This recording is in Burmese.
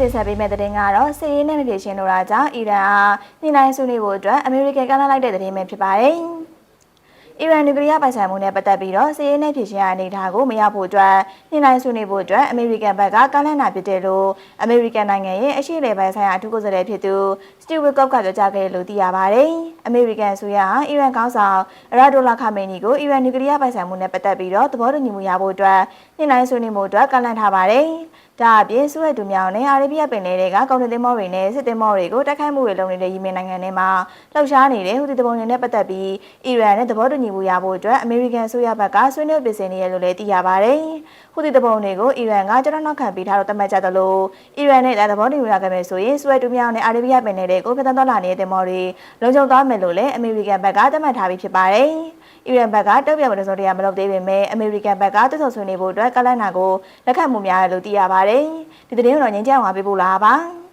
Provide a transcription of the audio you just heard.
တင်ဆက်ပေးမယ့်သတင်းကတော့စစ်ရေးနဲ့မပြေရှင်လို့တာကြောင့်အီရန်အားနှိမ့်နိုင်စုနေဖို့အတွက်အမေရိကန်ကမ်းလှမ်းလိုက်တဲ့သတင်းပဲဖြစ်ပါတယ်။အီရန်နျူကလ িয়ার ပိုင်ဆိုင်မှုနဲ့ပတ်သက်ပြီးတော့စစ်ရေးနဲ့ပြည်ရှင်ရအနေထားကိုမရဖို့အတွက်နှိမ့်နိုင်စုနေဖို့အတွက်အမေရိကန်ဘက်ကကမ်းလှမ်းတာဖြစ်တယ်လို့အမေရိကန်နိုင်ငံရဲ့အရှိလေပိုင်းဆိုင်ရာအထူးကိုယ်စားလှယ်ဖြစ်သူစတီဝစ်ကော့ကပြောကြားခဲ့တယ်လို့သိရပါတယ်။အမေရိကန်အစိုးရဟာအီရန်ခေါင်းဆောင်အရာဒိုလာခါမေနီကိုအီရန်နျူကလ িয়ার ပိုင်ဆိုင်မှုနဲ့ပတ်သက်ပြီးတော့သဘောတူညီမှုရဖို့အတွက်နှိမ့်နိုင်စုနေမှုအတွက်ကမ်းလှမ်းထားပါတယ်။ ဒါအပြင်ဆူရတူမြောင်နဲ့အာရေဗျပင်လယ်တွေကကုန်တင်သင်္ဘောတွေနဲ့စစ်သင်္ဘောတွေကိုတိုက်ခိုက်မှုတွေလုပ်နေတဲ့ယီမင်နိုင်ငံထဲမှာလှုပ်ရှားနေတဲ့ဟူသီတပုံတွေနဲ့ပတ်သက်ပြီးအီရန်နဲ့သဘောတူညီမှုရဖို့အတွက်အမေရိကန်အစိုးရဘက်ကဆွေးနွေးပြင်ဆင်နေရလို့လည်းသိရပါတယ်။ဟူသီတပုံတွေကိုအီရန်ကကျွန်တော်နောက်ခံပေးထားတော့တတ်မှတ်ကြသလိုအီရန်နဲ့သဘောတူညီရခဲ့မယ်ဆိုရင်ဆူရတူမြောင်နဲ့အာရေဗျပင်လယ်တွေကိုဖျက်ဆီးသွားလာနေတဲ့သင်္ဘောတွေလုံခြုံသွားမယ်လို့လည်းအမေရိကန်ဘက်ကသတ်မှတ်ထားပြီးဖြစ်ပါတယ်။အီရန်ဘက်ကတုံ့ပြန်မှုတစုံတရာမလုပ်သေးပေမဲ့အမေရိကန်ဘက်ကတွတ်ဆုံဆွေးနွေးဖို့အတွက်ကလန့်နာကိုလက်ခံမှုများတယ်လို့သိရပါတယ်။ဒီသတင်းကိုတော့ငင်းကြအောင်ပါပေးဖို့လားပါ။